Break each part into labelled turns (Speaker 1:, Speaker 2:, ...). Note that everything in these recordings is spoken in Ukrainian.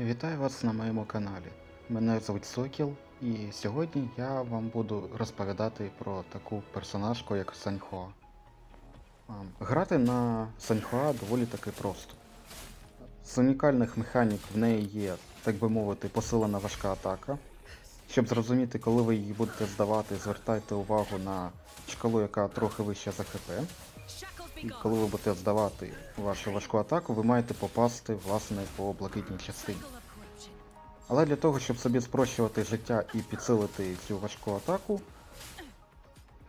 Speaker 1: Вітаю вас на моєму каналі. Мене звуть Сокіл, і сьогодні я вам буду розповідати про таку персонажку, як Саньхоа. Грати на Саньхоа доволі таки просто. З унікальних механік в неї є, так би мовити, посилена важка атака. Щоб зрозуміти, коли ви її будете здавати, звертайте увагу на шкалу, яка трохи вища за ХП. І коли ви будете здавати вашу важку атаку, ви маєте попасти власне по блакитній частині. Але для того, щоб собі спрощувати життя і підсилити цю важку атаку,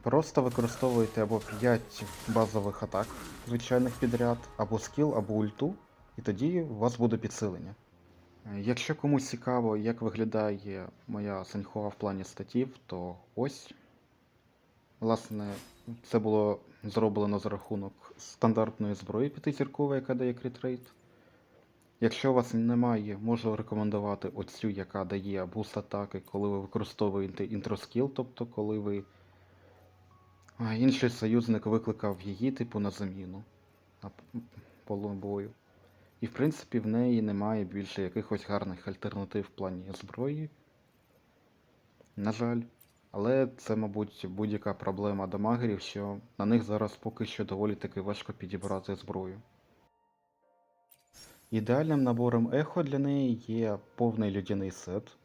Speaker 1: просто використовуйте або 5 базових атак звичайних підряд, або скіл, або ульту, і тоді у вас буде підсилення. Якщо комусь цікаво, як виглядає моя Саньхоа в плані статів, то ось. Власне, це було зроблено за рахунок стандартної зброї п'ятизіркової, яка дає критрейт. Якщо у вас немає, можу рекомендувати оцю, яка дає буст атаки, коли ви використовуєте інтроскіл, тобто коли ви. Інший союзник викликав її, типу, на заміну на п- поле бою. І в принципі в неї немає більше якихось гарних альтернатив в плані зброї. На жаль. Але це, мабуть, будь-яка проблема дамагерів, що на них зараз поки що доволі таки важко підібрати зброю. Ідеальним набором ехо для неї є повний людяний сет,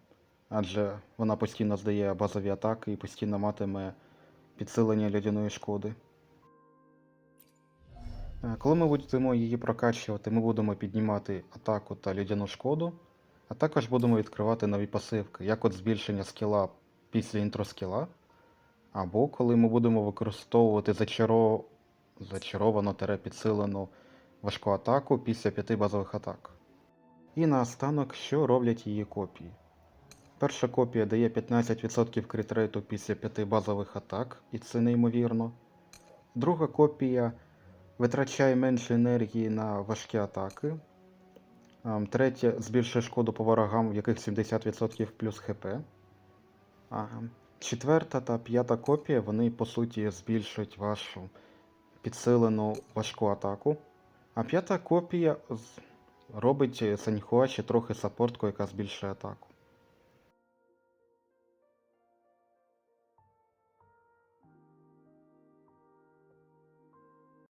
Speaker 1: адже вона постійно здає базові атаки і постійно матиме підсилення людяної шкоди. Е, Коли ми будемо її прокачувати, ми будемо піднімати атаку та людяну шкоду, а також будемо відкривати нові пасивки, як от збільшення скіла після інтроскіла, або коли ми будемо використовувати зачаро... зачаровану тере підсилену важку атаку після п'яти базових атак. І наостанок, що роблять її копії. Перша копія дає 15% критрейту після п'яти базових атак, і це неймовірно. Друга копія витрачає менше енергії на важкі атаки. Третя збільшує шкоду по ворогам, в яких 70% плюс ХП. Четверта та п'ята копія, вони по суті збільшують вашу підсилену важку атаку. А п'ята копія робить Саньхуа ще трохи сапортку, яка збільшує атаку.